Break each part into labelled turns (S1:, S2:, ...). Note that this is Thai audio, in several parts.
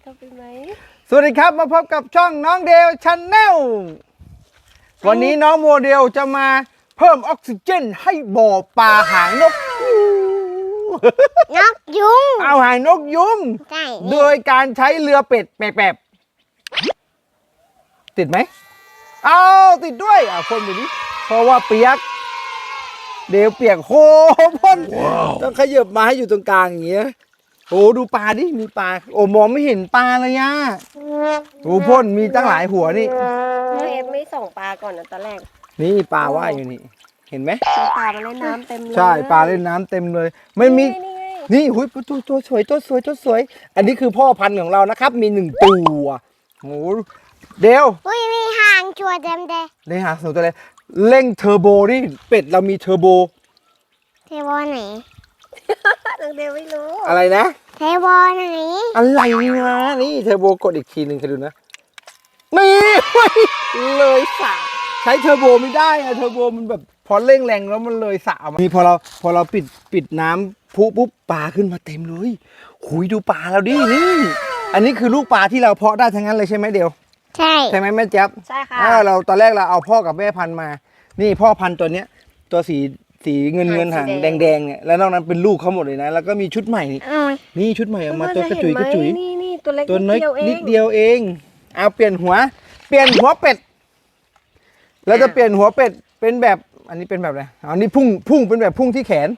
S1: เข้าไปไหม
S2: สวัสดีครับมาพบกับช่องน้องเดลชันแนลวันนี้น้องโมเดลจะมาเพิ่มออกซิเจนให้บ่อปลาหางนกยูง
S3: นกยุง
S2: เอาหางนกยุง
S3: ใช่
S2: โดยการใช้เรือเป็ดแปบๆติดไหมเอาติดด้วยอะพ่นไปดิเพราะว่าเปียก เดวเปียกโคพ่นต้องขยับมาให้อยู่ตรงกลางอย่างเงี้ย โอ้ดูปลาดิ มีปลา โอ้มองไม่เห็นปลาเลยย่าโอ้พ่นมีตั้งหลายหัวนี่
S1: น้องเอฟไม่ส่องปลาก่อนนะตอนแรก
S2: นี่ปลาว่ายอยู่นี่ เห็นไหม
S1: มีปลามาเล่นน้ำเต็มเลย
S2: ใช่ปลาเล่นน้ำเต็มเลยไม่มี
S1: นี่ไงนี่ไง
S2: นี่หุยตัวตัวสวยตัวสวยตัวสวย อันนี้คือพ่อพันธุ์ของเรานะครับ มีหนึ่งตัวโอ้เดว
S3: อุ้ยมีหางจัวเต็มเด
S2: เลยหาสนุกตัวเลยเร่งเทอร์โบนี่เป็ดเรามีเทอร์โบ
S3: เทวอไหน
S1: น้องเดวไม่รู้
S2: อะไรนะ
S3: เทวอไหน
S2: อะไรนะนี่เทอร์โบกดอีกทีหนึ่งเคยดูนะนี่เลยสระใช้เทอร์โบไม่ได้อะเทอร์โบมันแบบพอเร่งแรงแล้วมันเลยสระออกมานี่พอเราพอเราปิดปิดน้ำพุปุ๊บปลาขึ้นมาเต็มเลยหุยดูปลาเราดินี่อันนี้คือลูกปลาที่เราเพาะได้ทั้งนั้นเลยใช่ไหมเดียว
S3: ใช่
S2: ใช่ไหมแม่แจ๊บ
S1: ใช่ค่ะ
S2: อ่าเราตอนแรกเราเอาพ่อกับแม่พันธุ์มา นี่พ่อพันธุ์ตัวเนี้ย ตัวสี สีเงินเงินหางแดงๆเนี่ยแล้วนอกนั้นเป็นลูกเขาหมดเลยนะ แล้วก็มีชุดใหม่นี่
S3: เอาไว้
S2: นี่ชุดใหม่ออกมาตัวกระจุยกระจุย
S1: นี่นี่ตัวเล็ก
S2: ตัวน้อย
S1: นิดเดียวเอง
S2: นิดเดียวเองเอาเปลี่ยนหัว เปลี่ยนหัวเป็ดแล้วจะเปลี่ยนหัวเป็ดเป็นแบบอันนี้เป็นแบบอะไรอันนี้พุ่งพุ่งเป็นแบบพุ่งที่แขน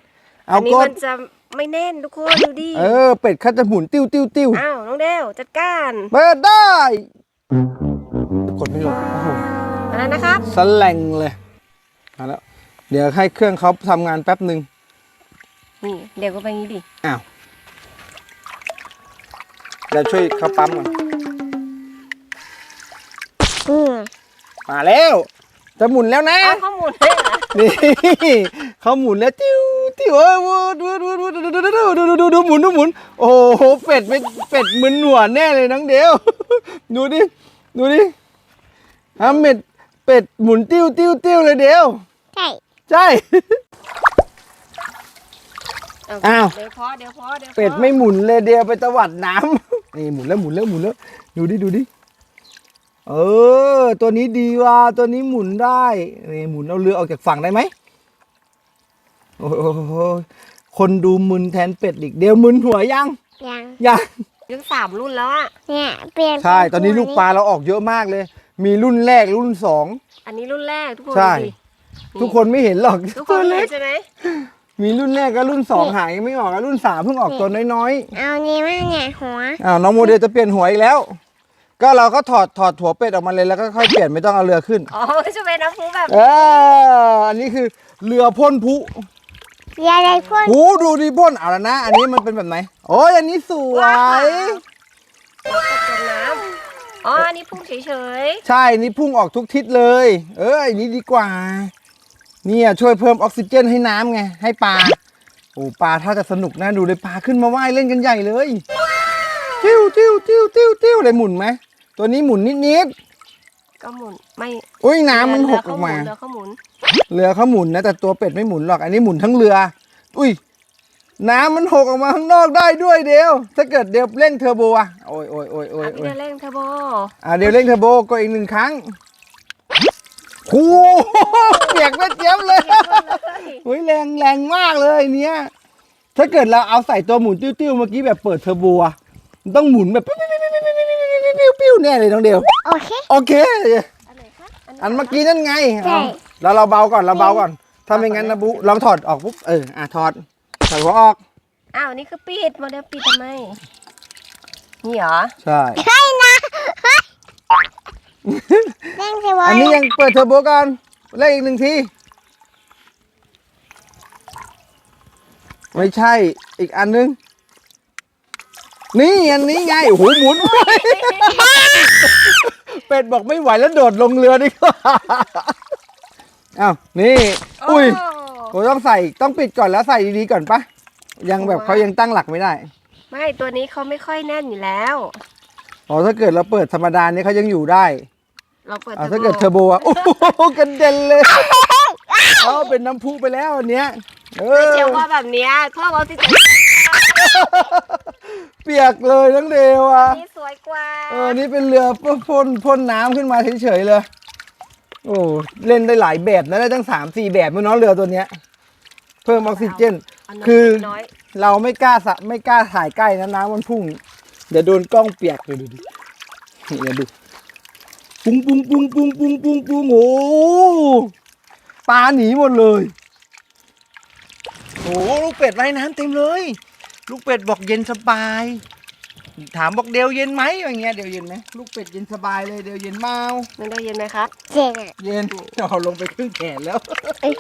S1: อั
S2: เอา
S1: นนี้
S2: ก็
S1: มันจะไม่แน่นทุกคนดูดิ
S2: เออเป็ดเขาจะหมุนติ้วติ้วติ้ว
S1: อ้าวน้องเดวจัดการ
S2: เปิดได้กดไม่ลงโอ้โห
S1: อะไรนะครับ
S2: สแลงเลยมาแล้ว เดี๋ยวให้เครื่องเขาทำงานแป๊บหนึ่ง
S1: นี่เดี๋ยวก็ไปงี้ดิ
S2: อ้าวเราช่วยเขาปั๊มก่อน
S3: อืม
S2: มาแล้ว จะหมุนแล้วนะ
S1: อ้าวข้อมูลเลยเหรอ
S2: นี่เขาหมุนแล้วติ้วติ้วเอ้ยวูดวูดวูดวูดดูดูดูดูดูดูดูหมุนดูหมุน โอ้โหเป็ดไม่เป็ดมึนหัวแน่เลยน้องเดียว ดูดิดูดิอะเป็ดเป็ดหมุนติ้วติ้วติ้วเลยเดียว
S3: ใช่
S2: ใช่ อ้าว
S1: เดี๋ยวพอเดี๋ยวพอเดี๋ยวพอ
S2: เป็ดไม่หมุนเลยเดียวไปตวัดน้ำ นี่หมุนแล้วหมุนแล้วหมุนแล้ว ดูดิดูดิ เออ ตัวนี้ดีว่ะตัวนี้หมุนได้นี่หมุนเอาเรือออกจากฝั่งได้ไหมโอ้โหคนดูมึนแทนเป็ดอีกเดียวมึนหัวยัง
S3: ยัง
S2: ยัง
S1: ยุคสามรุ่นแล้วอะ
S3: เนี่ยเปลี่ยน
S2: ใช่ ตอนนี้ลูกปลาเราออกเยอะมากเลย มีรุ่นแรกรุ่นสอง
S1: อันนี้รุ่นแรกทุกคน
S2: ใช่
S1: ดูดิ
S2: ทุกคนไม่เห็นหรอก
S1: ทุกค
S2: ตัวนเล็
S1: เห็
S2: ก
S1: นใช่ไหม
S2: มีรุ่นแรกกับรุ่นสองหายงไม่ออกแล้วรุ่นสามเพิ่งออกตัวน้อยๆ
S3: เอานี่มาเนี่ยหัว
S2: อ้าวน้องโมเดลจะเปลี่ยนหัวอีกแล้ว ก็เราก็ถอดถอดหัวเป็ดออกมาเลยแล้วก็ค่อยเปลี่ยนไม่ต้องเอาเรือขึ้น
S1: อ๋อจะเป็นน้ำพุแบบ
S2: เอออันนี้คือเรือพ่นพุ
S3: ยาอะไรพ่น
S2: หูดูดิพ่นเอาแล้วนะ อันนี้มันเป็นแบบไหน โอ้ยอันนี้สวย
S1: ตกจมน้ำอ๋ออันนี้พุ่งเฉย
S2: ใช่นี่พุ่งออกทุกทิศเลย เอออันนี้ดีกว่า เนี่ยช่วยเพิ่มออกซิเจนให้น้ำไง ให้ปลา โอ้ปลาถ้าจะสนุกนะดูเลยปลาขึ้นมาว่ายเล่นกันใหญ่เลยติ้วติ้วติ้วติ้วติ้วเลยหมุนไหมตัวนี้หมุนนิด
S1: ๆก็หมุนไม่
S2: ๆอุ้ยน้ำมันหกออกมา
S1: เรือเขาหมุน
S2: เรือเขาหมุนนะแต่ตัวเป็ดไม่หมุนหรอกอันนี้หมุนทั้งเรือ อุ้ย น้ำมันหกออกมาข้างนอกได้ด้วยเดียว ถ้าเกิดเดียวเร่งเทอร์โบอะโอ้ยโอ้ยโอ้ยโอ้ย
S1: อะพี่
S2: โอ้ย
S1: เดยวเร่งเทอร์โบ
S2: อะเดี๋ยวเร่งเทอร์โบก็อีกหนึ่งครั้ง โอ้โหเปียกไม่เจี๊ยบเลยเฮ้ยแรงแรงมากเลยเนี้ยถ้าเกิดเราเอาใส่ตัวหมุนติ้วๆเมื่อกี้แบบเปิดเทอร์โบอะมันต้องหมุนแบบปิ้วๆๆๆๆๆๆๆแน่เลยน้องเดียว
S3: โอเค
S2: โอเค
S1: อันไหนคะ
S2: อันเมื่อกี้นั่นไงเอาแล้วเราเบาก่อนเราเบาก่อน ถ้าไม่งั้นนะบุ๊ลองถอดออกปุ๊บเอออะถอดถอดหัวออก
S1: อ้าวนี่คือปิดโมเดลปิดทำไม นี่เหรอ
S2: ใช่
S3: ใช่นะ เร่งเทวอ
S2: อันนี้ยังเปิดเทอร์โบก่อนเล่นอีกหนึ่งที ไม่ใช่อีกอันนึง นี่อันนี้ไงโอ้โหหมุน เป็ดบอกไม่ไหวแล้วโดดลงเรือดีกว่าอ้าวนี่ อุ้ย
S1: โผ
S2: มต้องใส่ต้องปิดก่อนแล้วใส่ดีๆก่อนปะยังแบบเขายังตั้งหลักไม่ได้
S1: ไม่ตัวนี้เขาไม่ค่อยแน่นอยู่แล้ว
S2: อ๋อถ้าเกิดเราเปิดธรรมดาเนี่ยเขายังอยู่ได้
S1: เราเปิด
S2: อ่าถ้าเกิดเทอร์โบอะโอ้โหกระเด็นเลยเขาเป็นน้ำพุไปแล้วอันเนี้ยเอ
S1: ไม่
S2: อ
S1: เชียวว่าแบบเนี้ยเพิ่มออกซิเจน
S2: เปียกเลยทั้งเดวอะ
S1: นี่สวยกว่า
S2: เออนี่เป็นเรือพ่นพ่นน้ำขึ้นมาเฉยๆเลยโอ้เล่นได้หลายแบบนะได้ตั้งสามสี่แบบมั้งเนาะเรือตัวเนี้ย เพิ่มออกซิเจน
S1: เาน้ำ
S2: คือ
S1: น้อย
S2: เราไม่กล้าสะไม่กล้าถ่ายใกล้นะน้ำมันพุ่ง เดี๋ยวโดนกล้องเปียกเลยดูดินี่เดี๋ยวดู ปุ้งปุ้งปุ้งปุ้งปุ้งปุ้งปุ้งโอ้ปลาหนีหมดเลยโอ้ลูกเป็ดว่ายน้ำเต็มเลย ลูกเป็ดบอกเย็นสบาย ถามบอกเดียวเย็นไหมอย่างเงี้ยเดียวเย็นไหมลูกเป็ดเย็นสบายเลยเดียวเย็นเมา
S1: มันได้เย็นไหมครับ
S3: เจ๋งอะ
S2: เย็นเอาลงไปครึ่งแขนแล้ว
S3: เอ้ย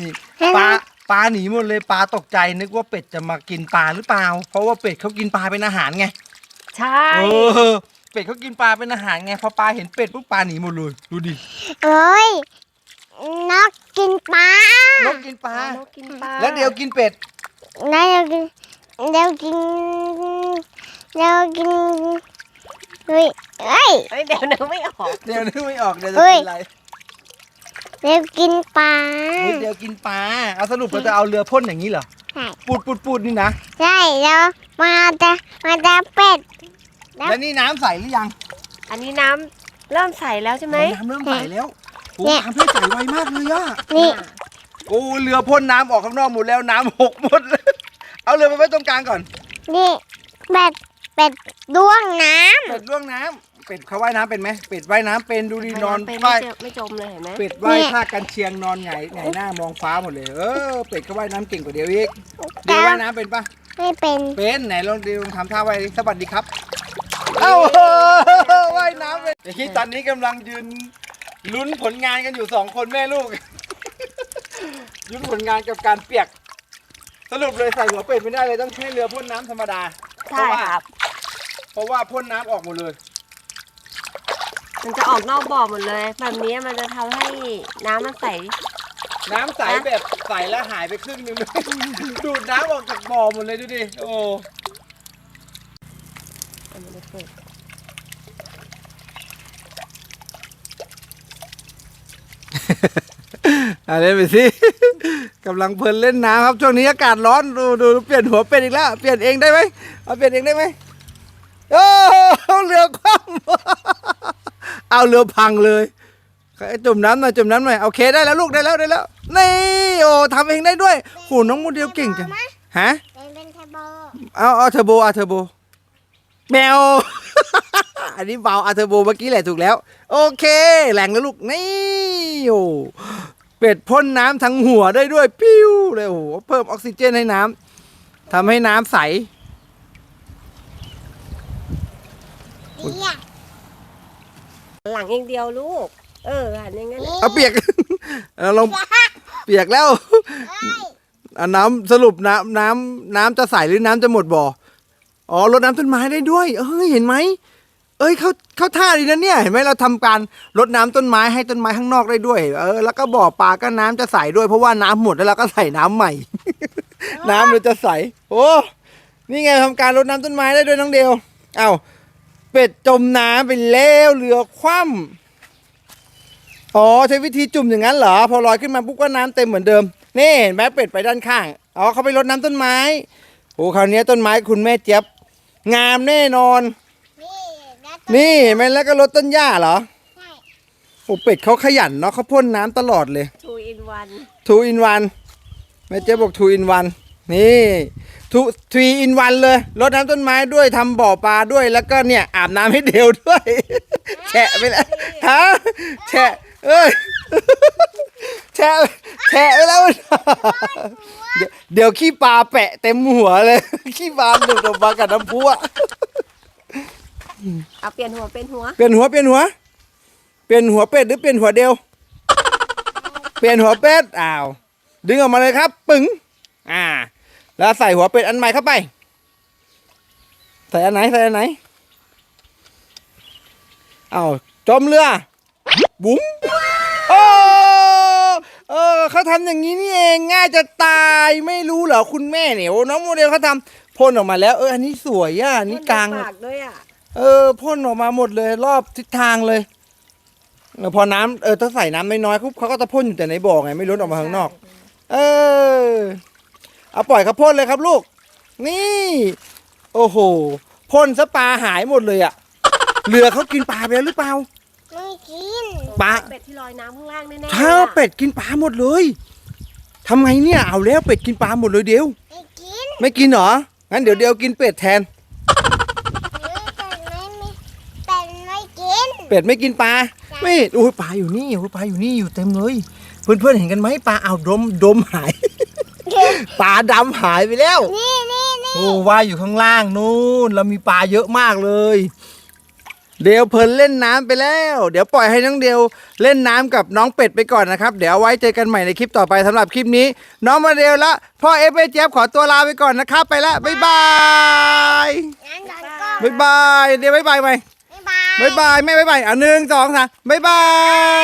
S2: นี่
S3: ให้
S2: ปลา
S3: นะ
S2: ปลาหนีหมดเลยปลาตกใจนึกว่าเป็ดจะมากินปลาหรือเปล่า เพราะว่าเป็ดเขากินปลาเป็นอาหารไง
S1: ใช่
S2: เออ เป็ดเขากินปลาเป็นอาหารไงพอปลาเห็นเป็ดปุ๊บปลาหนีหมดเลยดูดิ
S3: เอ้ยนกกินปลาน
S2: กกินปลา
S1: นกกินปลา
S2: แล้วเดียวกินเป็ด
S3: แล้วเรากินเรากินเรากินเฮ้ยเอ้ย
S1: เอ้ยเดี๋ยวนึกไม่ออก
S2: เดียวนึกไม่ออกเดียวจะ
S3: เฮ้
S2: กิ
S3: ย
S2: นอะไร
S3: เรากินปลา
S2: เฮ้ยเดียวกินปลาเอาสรุปเราจะเอาเรือพ่นอย่างนี้เหรอ
S3: ใช่
S2: ปูดปูดปูดนี่นะ
S3: ใช่แล้วมาจะมาจะเป็ด แล้ว
S2: แล้วนี่น้ำใสหรือยัง
S1: อันนี้น้ำเริ่มใสแล้วใช่ไหม
S2: น้ำเริ่มใสแล้วโอ้
S3: เนี่ย
S2: น้ำเพิ่งใสไวมากเลยอะ
S3: นี่
S2: โอ้เรือพ่นน้ำออกข้างนอกหมดแล้วน้ำหกหมดเลยเอาเรือมาไว้ตรงกลางก่อน
S3: นี่เป็ดเป็ดด้วงน้
S2: เป็ดล่วงน้ำเป็ดเขาว่ายน้ำเป็นไหมเป็ดว่ายน้ำเป็นดูดินอน
S1: ไป
S2: ว่าย
S1: ไม่เจอไม่จมเลยเห็นไหม
S2: เป็ดว่ายท่ากันเชียงนอนไงไงหน้ามองฟ้าหมดเลย เออเป็ดเขาว่ายน้ำเก่งกว่าเดียวอีกำเดียวว่ายน้ำเป็นปะ
S3: ไม่เป็น
S2: เป็นไหนลองดิลองทำท่าว่ายดิสวัสดีครับ เอ้าว่ายน้ำเป็นไอ้ที่ตอนนี้กำลังยืนลุ้นผลงานกันอยู่สองคนแม่ลูก ลุ้นผลงานกับการเปียก สรุปเลยใส่หัวเป็ดไม่ได้เลยต้องใช้เรือพ่นน้ำธรรมดา
S1: ใช่ครับ
S2: เพราะว่าพ่นน้ำออกหมดเลย
S1: มันจะออกนอกบ่อหมดเลย แบบนี้มันจะทำให้น้ำมันใส
S2: น้ำใสแบบใสแล้วหายไปครึ่งหนึงดูดน้ำออกจากบ่อหมดเลยดูดิ โอ้ อะเล่นไปสิกำลังเพลินเล่นน้ำครับ ช่วงนี้อากาศร้อนดูดูเปลี่ยนหัวเป็นอีกแล้ว เปลี่ยนเองได้ไหมเอาเปลี่ยนเองได้ไหมโอ้เรือคว่ำเอาเรือพังเลยจุ่มน้ำหน่อยจุ่มน้ำหน่อยโอเคได้แล้วลูกได้แล้วได้แล้วนี่โอ้ทำเองได้ด้วยโหน้องโมเดลเก่งจังฮะ
S3: เป็นเป็นเทเบล
S2: เอาเอาเทอร์โบเอาเทอร์โบ แมว อันนี้เบาเอาเทอร์โบเมื่อกี้แหละถูกแล้ว โอเคแหลงแล้วลูก นี่โอ้เป็ดพ่นน้ำทั้งหัวได้ด้วย ปิ้วเลยโอ้โหเพิ่มออกซิเจนให้น้ำทำให้น้ำใส
S3: เนี่ย
S1: หลังอย่างเดียวลูก เออหันอย่างนั้น
S2: เอาเปียก เอาลองเปียกแล้ว
S3: เอ้ย
S2: อะน้ำสรุปน้ำน้ำน้ำจะใสหรือน้ำจะหมดบ่อ อ๋อรดน้ำต้นไม้ได้ด้วย เอ้ยเห็นไหมเอ้ยเขาเขาท่าดีนะเนี่ยเห็นไหมเราทำการรดน้ำต้นไม้ให้ต้นไม้ข้างนอกได้ด้วย เออแล้วก็บ่อปลาก็น้ำจะใสด้วย เพราะว่าน้ำหมดแล้วเราก็ใส่น้ำใหม่ น้ำเลยจะใสโอ้นี่ไงทำการรดน้ำต้นไม้ได้ด้วยน้องเดียวเอ้าเป็ดจมน้ำไปแล้วเรือคว่ำอ๋อใช้วิธีจุ่มอย่างนั้นเหรอพอลอยขึ้นมาปุ๊บก็น้ำเต็มเหมือนเดิมนี่เห็นไหมเป็ดไปด้านข้างอ๋อเขาไปรดน้ำต้นไม้โอ้คราวนี้ต้นไม้คุณแม่เจี๊ยบ งามแน่นอน
S3: นี่แล้วตัว
S2: นี่เห็นไหมแล้วก็รดต้นหญ้าเหรอ
S3: ใช่
S2: โอ้เป็ดเขาขยันเนาะเขาพ่นน้ำตลอดเลย
S1: ทูอินวัน
S2: ทูอินวันแม่เจ๊ยบบอกทูอินวันนี่ทูทรีอินวันเลยรดน้ำต้นไม้ด้วยทำบ่อปลาด้วยแล้วก็เนี่ยอาบน้ำให้เดวด้วย แฉะไปแล้วฮะแฉะ เอ้ยแฉะแฉะไปแล้วเดี๋ยวเดี๋ยวขี้ปลาแปะเต็มหัวเลย ขี้ปลาหลุดออกมากับน้ำพุอะ
S1: เอาเปลี่ยนหัวเป็นหัว
S2: เปลี่ยนหัวเปลี่ยนหัว เปลี่ยนหัวเป็ดหรือเปลี่ยนหัวเดียว เปลี่ยนหัวเป็ดอ้าว ดึงออกมาเลยครับ ปึ๋งอ่า แล้วใส่หัวเป็ดอันใหม่เข้าไป ใส่อันไหนใส่อันไหนอ้าวจมเรือบุ๋มโอ้เออเขาทำอย่างนี้นี่เองง่ายจะตายไม่รู้เหรอคุณแม่เนี่ยโอ้น้องโมเดลเขาทำพ่นออกมาแล้ว เอออันนี้สวยอะอันนี้กลาง
S1: ปากด้วยอะ
S2: เออพ่นออกมาหมดเลยรอบทิศทางเลยเออพอน้ำเออถ้าใส่น้ำน้อยๆปุ๊บเขาก็จะพ่นอยู่แต่ในบ่อไงไม่ล้นออกมาข้างนอก เออเอาปล่อยเขาพ่นเลยครับลูก นี่ โอ้โหพ่นซะปลาหายหมดเลยอะเรือเขากินปลาไปแล้วหรือเปล่า
S3: ไม่กิน
S2: ปลา
S1: เป็ดที่ลอยน้ำข้างล่างแน่ๆ
S2: เท้าเป็ดกินปลาหมดเลยทำไงเนี่ยเอาแล้วเป็ดกินปลาหมดเลยเดียว
S3: ไม่กิน
S2: ไม่กินเหรองั้นเดี๋ยวเดียวกินเป็ดแทน
S3: เป็ดไม่มีเป็ดไม่กิน
S2: เป็ดไม่กินปลาไม่โอ้ยปลาอยู่นี่โอ้ยปลาอยู่นี่อยู่เต็มเลย เพื่อนๆเห็นกันไหมปลาเอาวดมดมหายปลาดำหายไปแล้ว
S3: นี่นี่นี่
S2: โอ้ว่ายอยู่ข้างล่างนู่นเรามีปลาเยอะมากเลย เดวเพลินเล่นน้ำไปแล้ว เดี๋ยวปล่อยให้น้องเดวเล่นน้ำกับน้องเป็ดไปก่อนนะครับ เดี๋ยวไว้เจอกันใหม่ในคลิปต่อไปสำหรับคลิปนี้ น้องมาเดวและพ่อเอฟเอเจฟขอตัวลาไปก่อนนะครับ ไปละบ๊ายบายบ๊ายบายเดี๋ยวบ๊ายบายไหม
S3: บ๊ายบาย
S2: บ๊ายบายแม่บ๊ายบายอะหนึ่งสองสามบ๊ายบาย